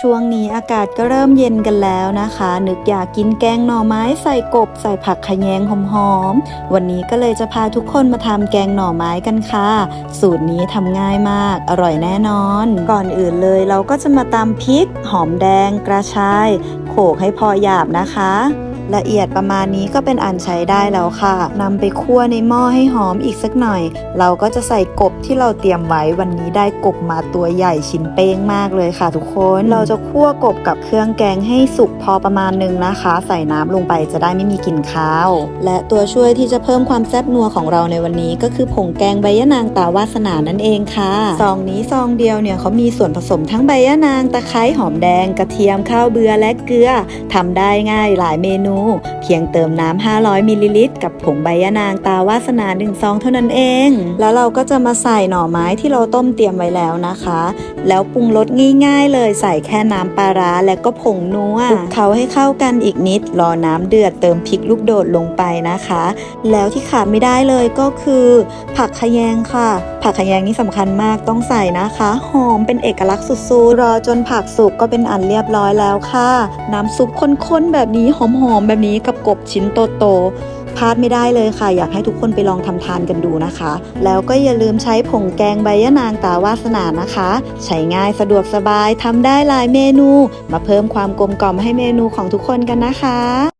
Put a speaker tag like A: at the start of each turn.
A: ช่วงนี้อากาศก็เริ่มเย็นกันแล้วนะคะ นึกอยากกินแกงหน่อไม้ใส่กบ ใส่ผักขะแยงหอมๆ วันนี้ก็เลยจะพาทุกคนมาทำแกงหน่อไม้กันค่ะ สูตรนี้ทำง่ายมาก อร่อยแน่นอน ก่อนอื่นเลยเราก็จะมาตำพริก หอมแดง กระชาย โขลกให้พอหยาบนะคะ ละเอียดประมาณนี้ก็เป็นอันใช้ได้แล้วค่ะนำไปคั่วในหม้อให้หอมอีกสักหน่อย เราก็จะใส่กบที่เราเตรียมไว้วันนี้ได้กบมาตัวใหญ่ชิ้นเป้งมากเลยค่ะ ทุกคนเราจะคั่วกบกับเครื่องแกงให้สุกพอประมาณหนึงนะคะ ใส่น้ำลงไปจะได้ไม่มีกลิ่นคาว และตัวช่วยที่จะเพิ่มความแซ่บนัวของเราในวันนี้ก็คือผงแกงใบยะนางตาวาสนานั่นเองค่ะซองนี้ซองเดียวเนี่ยเขามีส่วนผสมทั้งใบยะนางตะไคร้หอมแดงกระเทียมข้าวเบือและเกลือทำได้ง่ายหลายเมนูเพียงเติมน้ำ 500 มิลลิลิตร กับผงใบยะนางตาวาสนา1ซองเท่านั้นเอง แล้วเราก็จะมาใส่หน่อไม้ที่เราต้มเตรียมไว้แล้วนะคะ แล้วปรุงรสง่ายๆ เลยใส่แค่น้ำปลาร้าและก็ผงนัวคลุกเขาให้เข้ากันอีกนิด รอน้ำเดือดเติมพริกลูกโดดลงไปนะคะ แล้วที่ขาดไม่ได้เลยก็คือ ผักขะแยงค่ะ ผักขยงนี่สำคัญมากต้องใส่นะคะ หอมเป็นเอกลักษณ์สุดๆรอจนผักสุกก็เป็นอันเรียบร้อยแล้วค่ะ น้ำซุปข้นๆแบบนี้หอมๆแบบนี้กับกบชิ้นโตๆพลาดไม่ได้เลยค่ะ อยากให้ทุกคนไปลองทำทานกันดูนะคะ แล้วก็อย่าลืมใช้ผงแกงใบยะนางตาวาสนานะคะ ใช้ง่ายสะดวกสบายทำได้หลายเมนู มาเพิ่มความกลมกล่อมให้เมนูของทุกคนกันนะคะ